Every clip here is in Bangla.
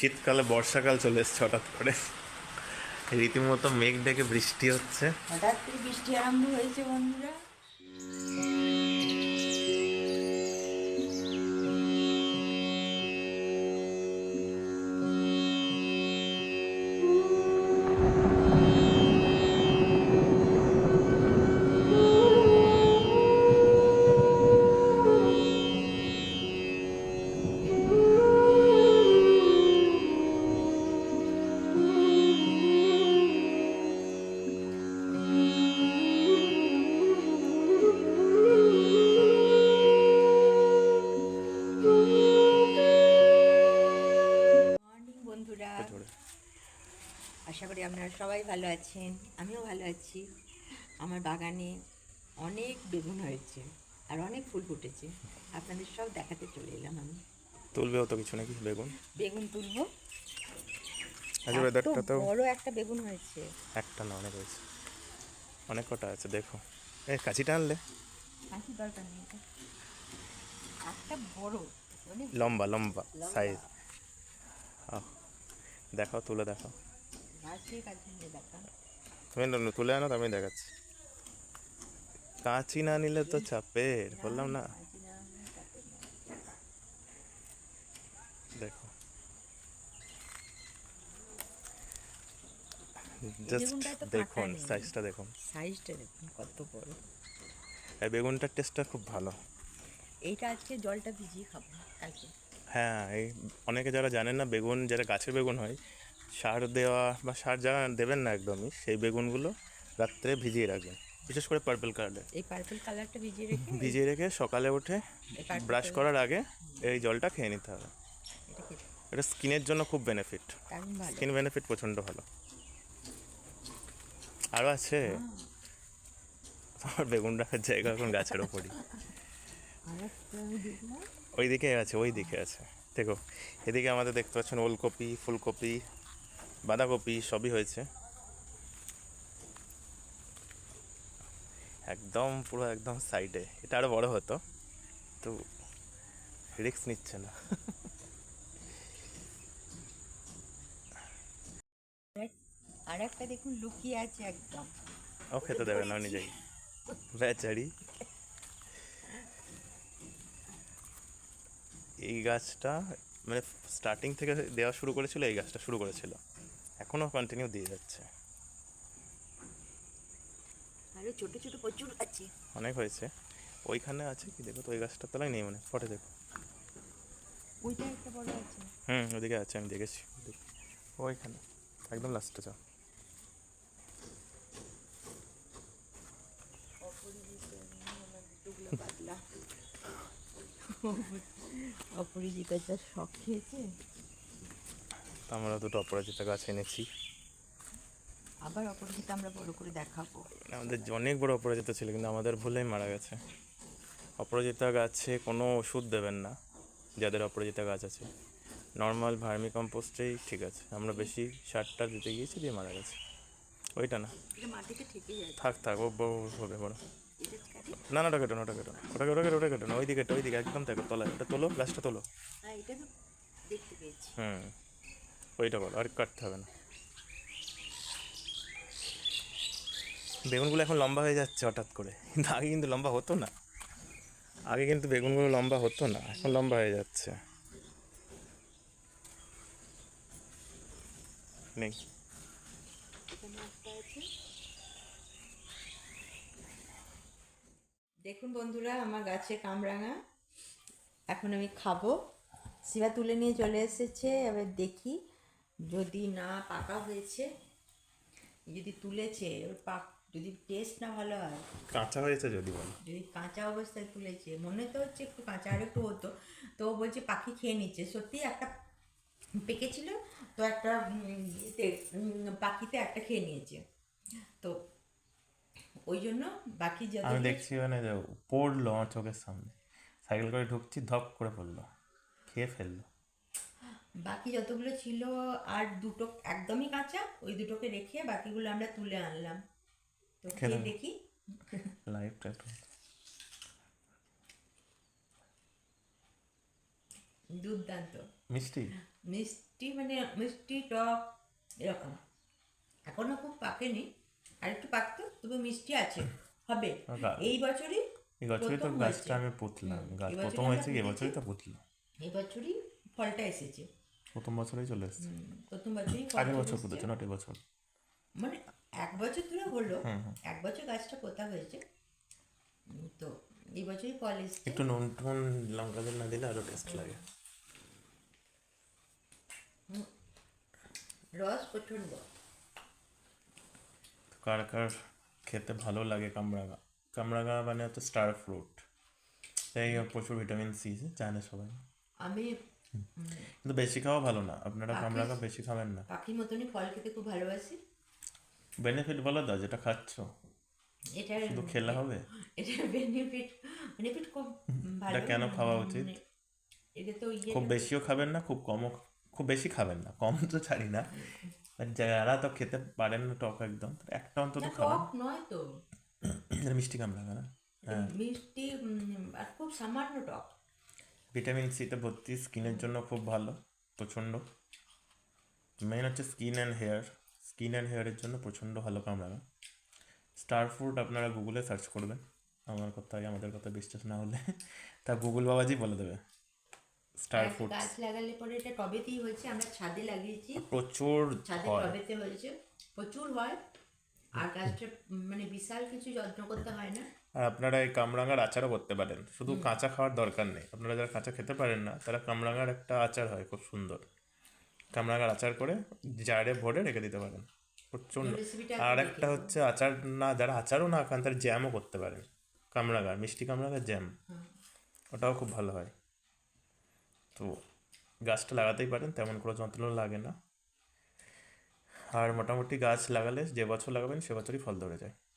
শীতকালে, বর্ষাকাল চলে এসছে হঠাৎ করে। রীতিমতো মেঘ ডেকে বৃষ্টি হচ্ছে। হঠাৎ করে বৃষ্টি আরম্ভ হয়েছে বন্ধুরা। আপনারা সবাই ভালো আছেন? আমিও ভালো আছি। আমার বাগানে অনেক বেগুন হয়েছে আর অনেক ফুল ফুটেছে। আপনাদের সব দেখাতে চলে এলাম আমি। তুলবেও তো কিছু নাকি বেগুন? বেগুন তুলবো। আচ্ছা ওয়েদারটা তো বড় একটা বেগুন হয়েছে। একটা না অনেক হয়েছে। অনেক কটা আছে দেখো। এই কাছিটা আনলে। হাসি দরকার নেই। একটা বড়। লম্বা লম্বা। সাইজ দেখাও তুলে দেখাও। তুমি তুলে আনো আমি দেখাচ্ছি। কাঁচি না নিলে তো চাপের বললাম না। দেখো। জাস্ট দেখুন সাইজটা দেখুন। সাইজটা দেখুন কত বড়। এই বেগুনটার টেস্টটা খুব ভালো। এইটা আজকে জলটা ভিজিয়ে খাব কালকে। হ্যাঁ এই অনেকে যারা জানেন না বেগুন যারা গাছের বেগুন হয় সার দেওয়া বা সার যারা দেবেন না একদমই সেই বেগুনগুলো রাত্রে ভিজিয়ে রাখবেন। বিশেষ করে পার্পল কালারের এই পার্পল কালারটা ভিজিয়ে রেখে ভিজিয়ে রেখে সকালে উঠে ব্রাশ করার আগে এই জলটা খেয়ে নিতে হবে। এটা স্কিনের জন্য খুব বেনিফিট স্কিন বেনিফিট প্রচণ্ড ভালো। আরও আছে? আমার বেগুন রাখার জায়গা এখন গাছের ওপরই ওই দিকে আছে ওই দিকে আছে। দেখো এদিকে আমাদের দেখতে পাচ্ছেন ওলকপি ফুলকপি বাঁধাকপি সবই হয়েছে। একদম পুরো একদম সাইডে এটা আরও বড় হতো তো রিস্ক নিচ্ছে না। আর একটা দেখুন লুকিয়ে আছে একদম। ও খেতে দেবে না নিজেই। বেচারি এই গাছটা মানে স্টার্টিং থেকে দেওয়া শুরু করেছিল এই গাছটা শুরু করেছিল। এখনও কন্টিনিউ দিয়ে যাচ্ছে। আরে ছোট ছোট প্রচুর আছে অনেক হয়েছে। ওইখানে আছে কি দেখো তো ওই গাছটার তলায় নেই মানে ফটে দেখো। ওইটা একটা বড় আছে। হুম ওদিকে আছে আমি দেখেছি। ওইখানে একদম লাস্টে যাও। পাতলা অপরিচিতাটা শখ খেয়েছে। আমরা দুটো অপরাজিতা গাছ এনেছি। আবার অপরিচিতা আমরা বড় করে দেখাবো। আমাদের অনেক বড় অপরাজিতা ছিল কিন্তু আমাদের ভুলেই মারা গেছে। অপরাজিতা গাছে কোনো ওষুধ দেবেন না যাদের অপরাজিতা গাছ আছে। নর্মাল ভার্মি কম্পোস্টেই ঠিক আছে। আমরা বেশি সারটা দিতে গিয়েছি দিয়ে মারা গেছে। ওইটা না। থাক থাক ও হবে বড়। না না ওটা কেটো না ওটা কেটো। ওটা ওটা কেটো ওটা কেটো না। ওই দিকে ওই দিকে একদম থাকো তলায়। ওটা তোলো গাছটা তোলো। হ্যাঁ ওইটা বলো আর কাটতে হবে না। বেগুনগুলো এখন লম্বা হয়ে যাচ্ছে হঠাৎ করে। কিন্তু আগে কিন্তু লম্বা হতো না। আগে কিন্তু বেগুনগুলো লম্বা হতো না, এখন লম্বা হয়ে যাচ্ছে। নেই। দেখুন বন্ধুরা, আমার গাছে কামরাঙা। এখন আমি খাব। শিবা তুলে নিয়ে চলে এসেছে, এবার দেখি যদি না পাকা হয়েছে যদি তুলেছে ওর পাক যদি টেস্ট না ভালো হয় কাঁচা হয়েছে যদি বলো। যদি কাঁচা অবস্থায় তুলেছে মনে তো হচ্ছে একটু কাঁচা আর একটু হতো তো বলছে পাখি খেয়ে নিচ্ছে। সত্যি একটা পেকেছিল তো একটা পাখিতে একটা খেয়ে নিয়েছে। তো ওই জন্য বাকি যত আমি দেখছি মানে পড়ল আমার চোখের সামনে। সাইকেল করে ঢুকছি ধপ করে পড়ল। খেয়ে ফেলল। বাকি যতগুলো ছিল আর দুটো একদমই কাঁচা ওই দুটোকে রেখে বাকিগুলো আমরা তুলে আনলাম। তো খেয়ে দেখি। একটু। দুর্দান্ত। মিষ্টি? মিষ্টি মানে মিষ্টি টক এরকম। এখনও খুব পাকেনি। আর একটু পাকতো তবে মিষ্টি আছে। হবে। এই বছরই এই বছরই তো গাছটা আমি পুতলাম। গাছ প্রথম হয়েছে। এবছরই তো পুতলাম। এই বছরই ফলটা এসেছে। প্রথম বছরেই চলে এসেছে। প্রথম বছরই আগের বছর। পুঁতেছে না বছর। মানে এক বছর ধরে হলো। এক বছর গাছটা পোতা হয়েছে? তো এই বছরই ফল এসছে। একটু নুন টুন লঙ্কা দিল না দিলে আরও টেস্ট লাগে। রস প্রচণ্ড কার কার খেতে ভালো লাগে কামরাঙা? কামরাঙা মানে হচ্ছে স্টার ফ্রুট এই প্রচুর ভিটামিন সি জানে সবাই। আমি কিন্তু বেশি খাওয়া ভালো না। আপনারা কামরাঙা বেশি খাবেন না। পাখির মতনই ফল খেতে খুব ভালোবাসি। বেনিফিট বলো দাও যেটা খাচ্ছ। এটার শুধু খেলে হবে? এটার বেনিফিট বেনিফিট খুব ভালো এটা কেন খাওয়া উচিত? মানে এটা তো ইয়ে খুব বেশিও খাবেন না খুব কমও খুব বেশি খাবেন না। কম তো ছাড়ি না। যারা তো খেতে পারেন না টক একদম একটা অন্তত খাবেন। টক নয় তো। এটা মিষ্টি কামরাঙা না? হ্যাঁ। মিষ্টি আর খুব সামান্য টক। ভিটামিন সিতে ভর্তি স্কিনের জন্য খুব ভালো প্রচণ্ড। মেন হচ্ছে skin and hair skin and হেয়ারের জন্য প্রচণ্ড ভালো কামরাঙা স্টার ফ্রুট আপনারা গুগলে সার্চ করবেন। আমার কথাই আমাদের কথা বিশ্বাস না হলে তা গুগল বাবাজি বলে দেবে। স্টার একটা ফ্রুট গাছ লাগালে পরে এটা টবেতেই হয়েছে আমরা ছাদে লাগিয়েছি। প্রচুর ছাদে হয়। টবেতে হয়েছে প্রচুর হয়। আর গাছটা মানে বিশাল কিছু যত্ন করতে হয় না। আর আপনারা এই কামরাঙার আচারও করতে পারেন। শুধু কাঁচা খাওয়ার দরকার নেই। আপনারা যারা কাঁচা খেতে পারেন না তারা কামরাঙার একটা আচার হয় খুব সুন্দর। কামরাঙার আচার করে জারে ভরে রেখে দিতে পারেন। প্রচণ্ড। আর একটা হচ্ছে আচার না যারা আচারও না খান তারা জ্যামও করতে পারেন। কামরাঙার মিষ্টি কামরাঙার জ্যাম ওটাও খুব ভালো হয়। তো গাছটা লাগাতেই পারেন তেমন কোনো যত্ন লাগে না। আর মোটামুটি গাছ লাগালে যে বছর লাগাবেন সে বছরই ফল ধরে যায়।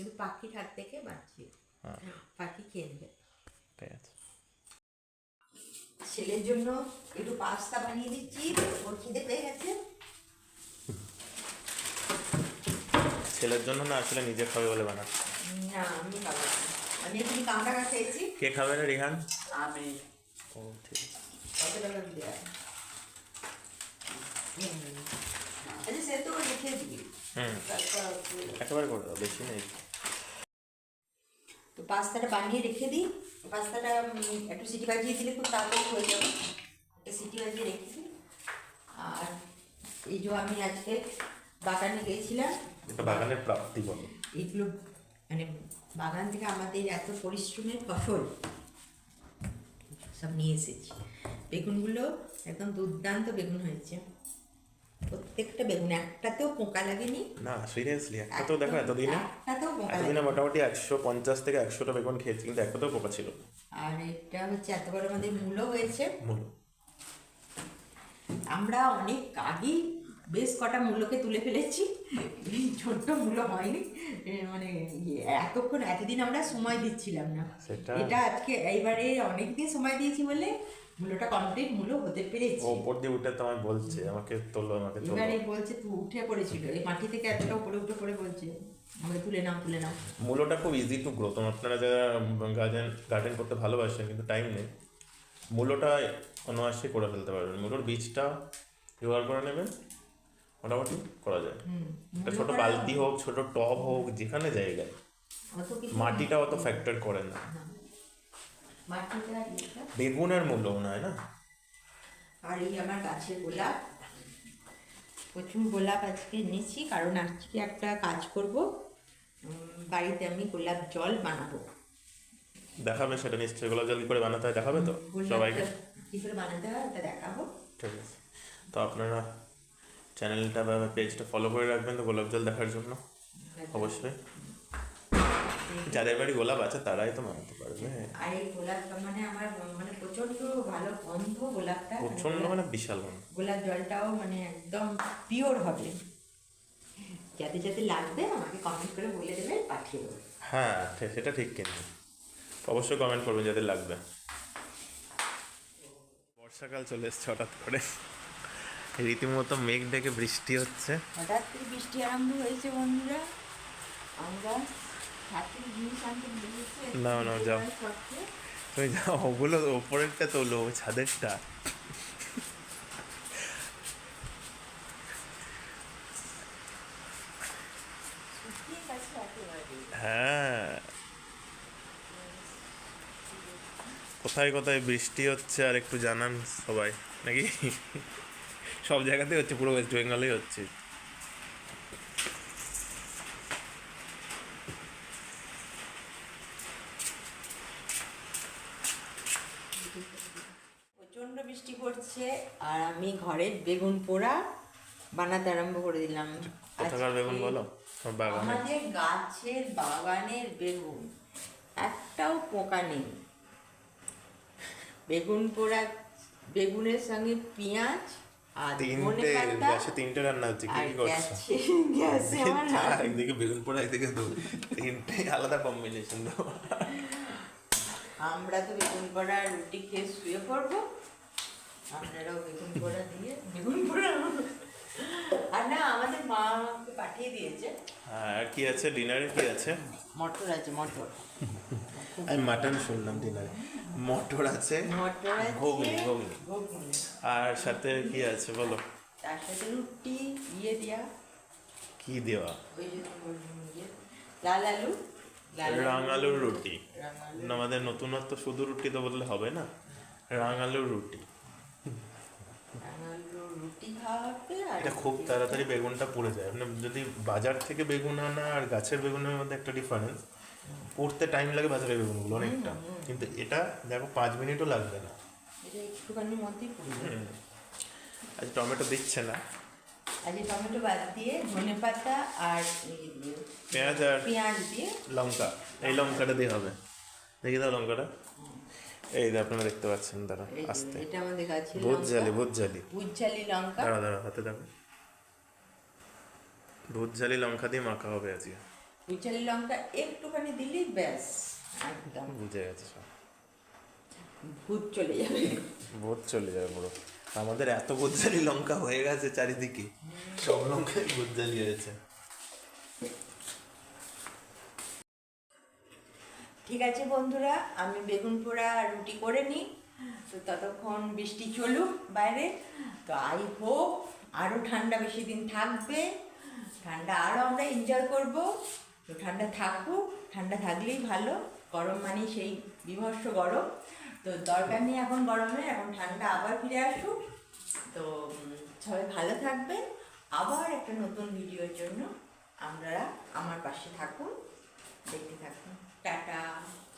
কিন্তু পাখির হাত থেকে বাঁচছি হ্যাঁ। পাখি খেয়ে নেবে। ছেলের জন্য একটু পাস্তা বানিয়ে দিচ্ছি ওর খিদে পেয়ে গেছে। ছেলের জন্য না আসলে নিজে খাবে বলে বানাচ্ছে। না আমি খাব। আমি এখানে কামড়া খেয়েছি। কে খাবে না রিহান? আমি। ও ঠিক আছে। কত টাকা দিয়ে আচ্ছা সে তো লিখে দিবি। হুম। তারপর একেবারে করে দাও বেশি নেই। তো পাস্তাটা বানিয়ে রেখে দিই। পাস্তাটা একটু সিটি বাজিয়ে দিলে খুব তাড়াতাড়ি হয়ে যাবে। একটা সিটি বাজিয়ে রেখে দিই আর এই যে আমি আজকে বাগানে গিয়েছিলাম এটা বাগানের প্রাপ্তি বলো। এগুলো মানে বাগান থেকে আমাদের এত পরিশ্রমের ফসল সব নিয়ে এসেছি। বেগুনগুলো একদম দুর্দান্ত বেগুন হয়েছে। প্রত্যেকটা বেগুন একটাতেও পোকা লাগেনি। না সিরিয়াসলি একটা তো দেখো এতদিনে? একটাতেও পোকা এতদিনে মোটামুটি একশো পঞ্চাশ থেকে একশোটা বেগুন খেয়েছি কিন্তু একটাতেও পোকা ছিল। আর এটা হচ্ছে এত বড় আমাদের মূলো হয়েছে। মূল। আমরা অনেক আগেই বেশ কটা মূল্যকে তুলে ফেলেছি। ছোট্ট মূল্য হয়নি। মানে ইয়ে, এতক্ষণ এতদিন আমরা সময় দিচ্ছিলাম না। এটা আজকে এইবারে অনেকদিন সময় দিয়েছি বলে মূল্যটা কমপ্লিট মূল্য হতে পেরেছি? উপর দিয়ে উঠে তো আমায় বলছে আমাকে তোলো আমাকে তোলো। এবারে বলছে তুই উঠে পড়েছিল। এই মাটি থেকে এতটা উপরে উঠে পড়ে বলছে। আমাকে তুলে নাও তুলে নাও। মূলোটা খুব ইজি টু গ্রো তোমার আপনারা যারা গার্ডেন গার্ডেন করতে ভালোবাসেন কিন্তু টাইম নেই। মূলোটা অনায়াসে করে ফেলতে পারবেন। মূলোর বীজটা জোগাড় করে নেবেন। মোটামুটি করা যায়। একটা ছোট বালতি হোক ছোট টব হোক যেখানে জায়গায়। মাটিটা অত ফ্যাক্টর করে না। আর বেগুনের মূল্য মনে হয় না? আর এই আমার গাছের গোলাপ। প্রচুর গোলাপ আজকে এনেছি কারণ আজকে একটা কাজ করব। বাড়িতে আমি গোলাপ জল বানাবো। দেখাবে সেটা নিশ্চয়ই গোলাপ জল কি করে বানাতে হয় দেখাবে তো সবাইকে। কী করে বানাতে হয় ওটা দেখাবো। ঠিক আছে। তো আপনারা চ্যানেলটা বা পেজটা ফলো করে রাখবেন তো গোলাপ জল দেখার জন্য অবশ্যই। যাদের বাড়ি গোলাপ আছে তারাই তো বানাতে পারবে। আর এই গোলাপ মানে আমার মানে প্রচণ্ড ভালো গন্ধ গোলাপটা। প্রচণ্ড মানে বিশাল মনে গোলাপ জলটাও মানে একদম পিওর হবে। যাতে যাতে লাগবে আমাকে কমেন্ট করে বলে দেবে পাঠিয়ে দেবো। হ্যাঁ সেটা ঠিক কিন্তু। অবশ্যই কমেন্ট করবেন যাদের লাগবে। বর্ষাকাল চলে এসছে হঠাৎ করে। রীতিমতো মেঘ ডেকে বৃষ্টি হচ্ছে। হঠাৎ করে বৃষ্টি আরম্ভ হয়েছে বন্ধুরা। আমরা নাও, নাও, যাও। তুমি যা ওগুলো ওপরেরটা তোলো ওই ছাদেরটা। হ্যাঁ। কোথায় কোথায় বৃষ্টি হচ্ছে আর একটু জানান সবাই নাকি? সব জায়গাতেই হচ্ছে পুরো ওয়েস্ট বেঙ্গলেই হচ্ছে প্রচণ্ড বৃষ্টি পড়ছে আর আমি ঘরের বেগুন পোড়া বানাতে আরম্ভ করে দিলাম। কোথাকার বেগুন বলো? আমাদের গাছের বাগানের বেগুন একটাও পোকা নেই। বেগুন পোড়া বেগুনের সঙ্গে পেঁয়াজ আর তিনটে গ্যাসে তিনটে রান্না হচ্ছে কি করছ? গ্যাসে একদিকে বেগুন পোড়া একদিকে তিনটে আলাদা কম্বিনেশন আমরা তো বেগুন পোড়া রুটি খেয়ে শুয়ে পড়ব। আপনারাও বেগুন পোড়া দিয়ে বেগুন পোড়া আর না আমাদের মা আমাকে পাঠিয়ে দিয়েছে। হ্যাঁ, আর কি আছে? ডিনারে কি আছে? মটর আছে মটর। আমি মাটন শুনলাম ডিনারে। মটর আছে ঘুগনি, ঘুগনি। আর সাথে কি আছে বলো? তার সাথে রুটি ইয়ে দেওয়া কি দেওয়া? ইয়ে, লাল আলু। লাল রাং আলুর রুটি। আমাদের নতুনত্ব শুধু রুটি তো বললে হবে না। রাং আলুর রুটি রাং আলুর রুটি খাওয়া হবে আর এটা খুব তাড়াতাড়ি বেগুনটা পড়ে যায়। মানে যদি বাজার থেকে বেগুন আনা আর গাছের বেগুনের মধ্যে একটা ডিফারেন্স পড়তে টাইম লাগে বাজারের বেগুনগুলো অনেকটা। কিন্তু এটা দেখো পাঁচ মিনিটও লাগবে না। এটা একটুখানির মধ্যেই পুড়ে যাবে। আজ টমেটো দিচ্ছে না। আজকে টমেটো বাদ দিয়ে ধনে পাতা আর পেঁয়াজ আর পেঁয়াজ দিয়ে লঙ্কা। এই লঙ্কাটা দিয়ে হবে। দেখি দাও লঙ্কাটা। এই যে আপনারা দেখতে পাচ্ছেন দাঁড়া আস্তে। এটা আমাদের গাছের ভূত জালি ভূত জালি। উজ্জালি লঙ্কা। দাঁড়া দাঁড়া হাতে দেখো ভূত জালি লঙ্কা দিয়ে মাখা হবে আজকে। উজ্জালি লঙ্কা একটুখানি দিলেই ব্যাস একদম। বুঝে গেছে সব। ভূত চলে যাবে। ভূত চলে যাবে পুরো। আমাদের এত ভূত জালি লঙ্কা হয়ে গেছে চারিদিকে। সব লঙ্কায় ভূত জালি হয়েছে। ঠিক আছে বন্ধুরা, আমি বেগুন পোড়া রুটি করে নিই। তো ততক্ষণ বৃষ্টি চলুক বাইরে। তো আই হোপ আরও ঠান্ডা বেশি দিন থাকবে। ঠান্ডা আরও আমরা এনজয় করব। তো ঠান্ডা থাকুক, ঠান্ডা থাকলেই ভালো। গরম মানে সেই বিভৎস গরম। তো দরকার নেই এখন গরমে, এখন ঠান্ডা আবার ফিরে আসুক। তো সবাই ভালো থাকবেন। আবার একটা নতুন ভিডিওর জন্য আমরা আমার পাশে থাকুন। দেখতে থাকুন। Back.